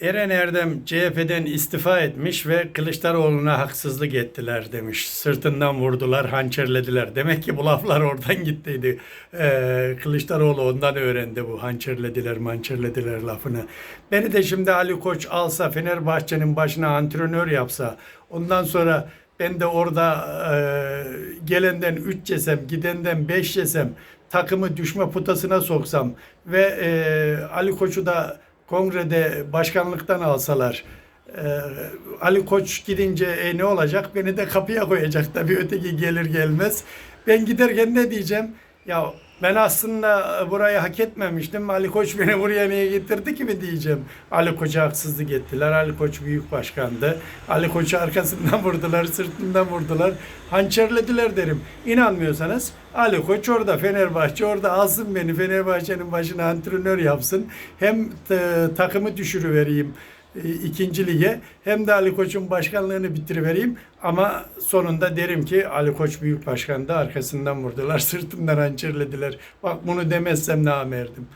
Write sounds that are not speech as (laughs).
Eren Erdem CHP'den istifa etmiş ve Kılıçdaroğlu'na haksızlık ettiler demiş. Sırtından vurdular, hançerlediler. Demek ki bu laflar oradan (laughs) gittiydi. Ee, Kılıçdaroğlu ondan öğrendi bu hançerlediler, mançerlediler lafını. Beni de şimdi Ali Koç alsa, Fenerbahçe'nin başına antrenör yapsa, ondan sonra ben de orada e, gelenden 3 yesem, gidenden 5 yesem, takımı düşme putasına soksam ve e, Ali Koç'u da kongrede başkanlıktan alsalar e, Ali Koç gidince e, ne olacak? Beni de kapıya koyacak tabii öteki gelir gelmez. Ben giderken ne diyeceğim? Ya ben aslında burayı hak etmemiştim. Ali Koç beni buraya niye getirdi ki mi diyeceğim. Ali Koç'a haksızlık ettiler. Ali Koç büyük başkandı. Ali Koç'u arkasından (laughs) vurdular, sırtından vurdular. Hançerlediler derim. İnanmıyorsanız Ali Koç orada, Fenerbahçe orada alsın beni. Fenerbahçe'nin başına antrenör yapsın. Hem e, takımı düşürüvereyim e, ikinci lige. Hem de Ali Koç'un başkanlığını bitirivereyim. Ama sonunda derim ki Ali Koç büyük başkandı arkasından vurdular (laughs) sırtından hançerlediler. Bak bunu demezsem namerdim.